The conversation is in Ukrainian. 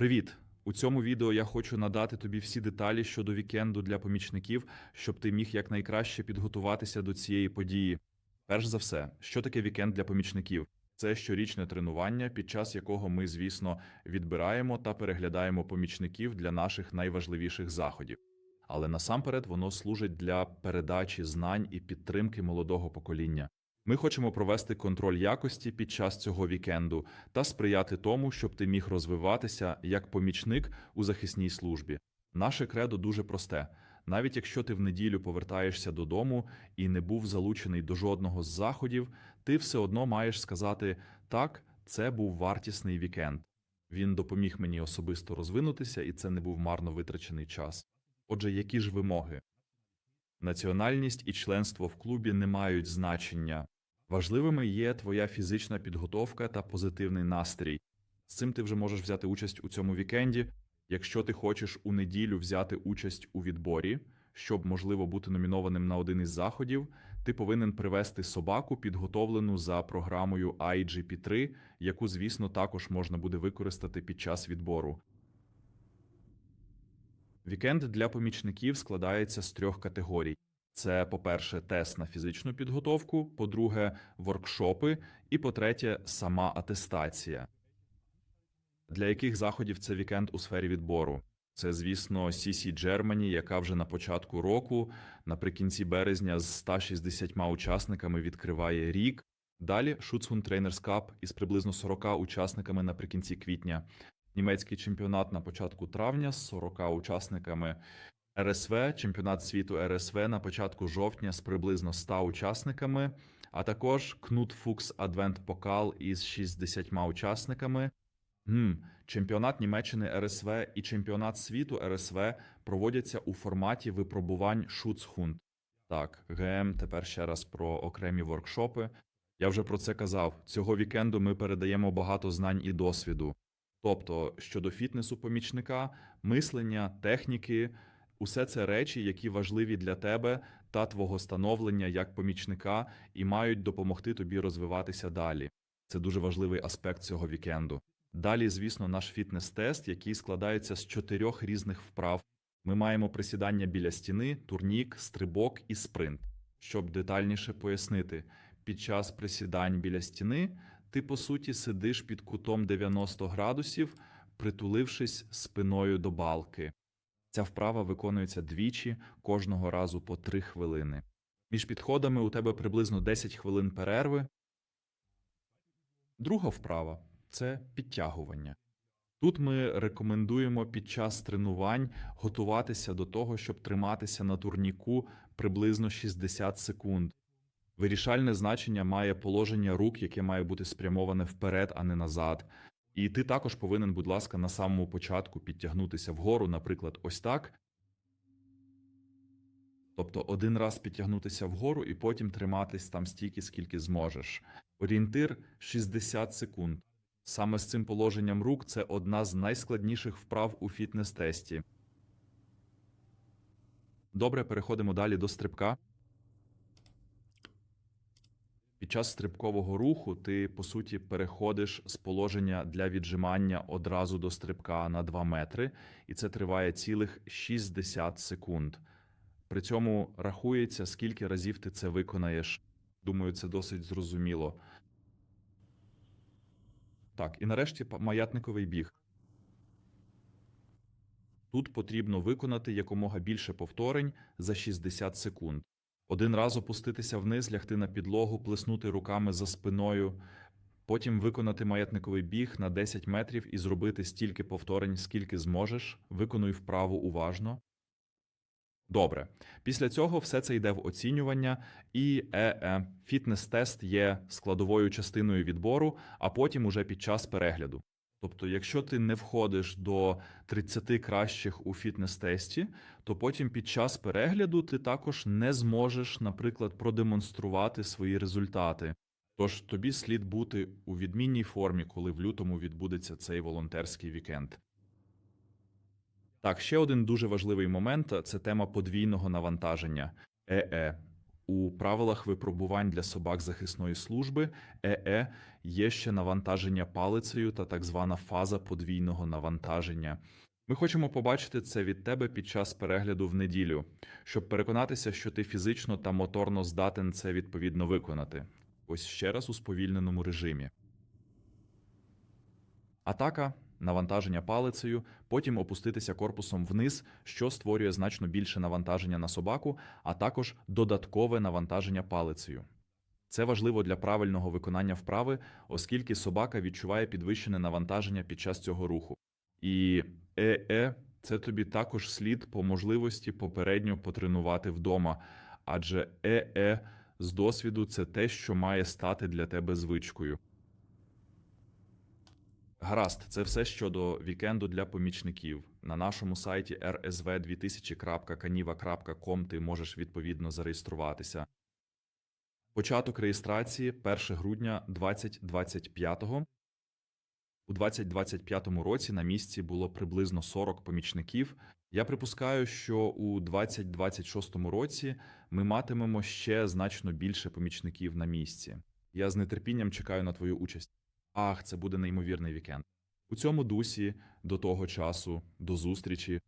Привіт! У цьому відео я хочу надати тобі всі деталі щодо вікенду для помічників, щоб ти міг якнайкраще підготуватися до цієї події. Перш за все, що таке вікенд для помічників? Це щорічне тренування, під час якого ми, звісно, відбираємо та переглядаємо помічників для наших найважливіших заходів. Але насамперед воно служить для передачі знань і підтримки молодого покоління. Ми хочемо провести контроль якості під час цього вікенду та сприяти тому, щоб ти міг розвиватися як помічник у захисній службі. Наше кредо дуже просте. Навіть якщо ти в неділю повертаєшся додому і не був залучений до жодного з заходів, ти все одно маєш сказати так, це був вартісний вікенд. Він допоміг мені особисто розвинутися, і це не був марно витрачений час. Отже, які ж вимоги? Національність і членство в клубі не мають значення. Важливими є твоя фізична підготовка та позитивний настрій. З цим ти вже можеш взяти участь у цьому вікенді. Якщо ти хочеш у неділю взяти участь у відборі, щоб можливо бути номінованим на один із заходів, ти повинен привести собаку, підготовлену за програмою IGP3, яку, звісно, також можна буде використати під час відбору. Вікенд для помічників складається з трьох категорій: це, по-перше, тест на фізичну підготовку, по-друге, воркшопи, і по-третє, сама атестація. Для яких заходів це вікенд у сфері відбору? Це, звісно, CC Germany, яка вже на початку року, наприкінці березня, з 160 учасниками відкриває рік. Далі Schutzhund Trainers Cup із приблизно 40 учасниками наприкінці квітня. Німецький чемпіонат на початку травня з 40 учасниками. РСВ, чемпіонат світу РСВ на початку жовтня з приблизно 100 учасниками, а також Кнут Фукс Адвент Покал із 60 учасниками. Гм, чемпіонат Німеччини РСВ і чемпіонат світу РСВ проводяться у форматі випробувань Schutzhund. Так, ГМ тепер ще раз про окремі воркшопи. Я вже про це казав. Цього вікенду ми передаємо багато знань і досвіду. Тобто, щодо фітнесу помічника, мислення, техніки, усе це речі, які важливі для тебе та твого становлення як помічника і мають допомогти тобі розвиватися далі. Це дуже важливий аспект цього вікенду. Далі, звісно, наш фітнес-тест, який складається з чотирьох різних вправ. Ми маємо присідання біля стіни, турнік, стрибок і спринт. Щоб детальніше пояснити, під час присідань біля стіни ти по суті сидиш під кутом 90 градусів, притулившись спиною до балки. Ця вправа виконується двічі, кожного разу по 3 хвилини. Між підходами у тебе приблизно 10 хвилин перерви. Друга вправа це підтягування. Тут ми рекомендуємо під час тренувань готуватися до того, щоб триматися на турніку приблизно 60 секунд. Вирішальне значення має положення рук, яке має бути спрямоване вперед, а не назад. І ти також повинен, будь ласка, на самому початку підтягнутися вгору, наприклад, ось так. Тобто один раз підтягнутися вгору і потім триматись там стільки, скільки зможеш. Орієнтир 60 секунд. Саме з цим положенням рук це одна з найскладніших вправ у фітнес-тесті. Добре, переходимо далі до стрибка. Час стрибкового руху ти, по суті, переходиш з положення для віджимання одразу до стрибка на 2 метри, і це триває цілих 60 секунд. При цьому рахується, скільки разів ти це виконаєш. Думаю, це досить зрозуміло. Так, і нарешті маятниковий біг. Тут потрібно виконати якомога більше повторень за 60 секунд. Один раз опуститися вниз, лягти на підлогу, плеснути руками за спиною, потім виконати маятниковий біг на 10 метрів і зробити стільки повторень, скільки зможеш. Виконуй вправу уважно. Добре. Після цього все це йде в оцінювання, і е, е, фітнес-тест є складовою частиною відбору, а потім уже під час перегляду. Тобто, якщо ти не входиш до 30 кращих у фітнес-тесті, то потім під час перегляду ти також не зможеш, наприклад, продемонструвати свої результати. Тож тобі слід бути у відмінній формі, коли в лютому відбудеться цей волонтерський вікенд. Так, ще один дуже важливий момент це тема подвійного навантаження. Е-е. У правилах випробувань для собак захисної служби ЕЕ є ще навантаження палицею та так звана фаза подвійного навантаження. Ми хочемо побачити це від тебе під час перегляду в неділю, щоб переконатися, що ти фізично та моторно здатен це відповідно виконати. Ось ще раз у сповільненому режимі. Атака, навантаження палицею, потім опуститися корпусом вниз, що створює значно більше навантаження на собаку, а також додаткове навантаження палицею. Це важливо для правильного виконання вправи, оскільки собака відчуває підвищене навантаження під час цього руху. І ЕЕ це тобі також слід по можливості попередньо потренувати вдома, адже ЕЕ з досвіду це те, що має стати для тебе звичкою. Гаразд, це все щодо вікенду для помічників. На нашому сайті rsv2000.kaniva.com ти можеш відповідно зареєструватися. Початок реєстрації 1 грудня 2025 У 2025 році на місці було приблизно 40 помічників. Я припускаю, що у 2026 році ми матимемо ще значно більше помічників на місці. Я з нетерпінням чекаю на твою участь. Ах, це буде неймовірний вікенд. У цьому дусі до того часу, до зустрічі.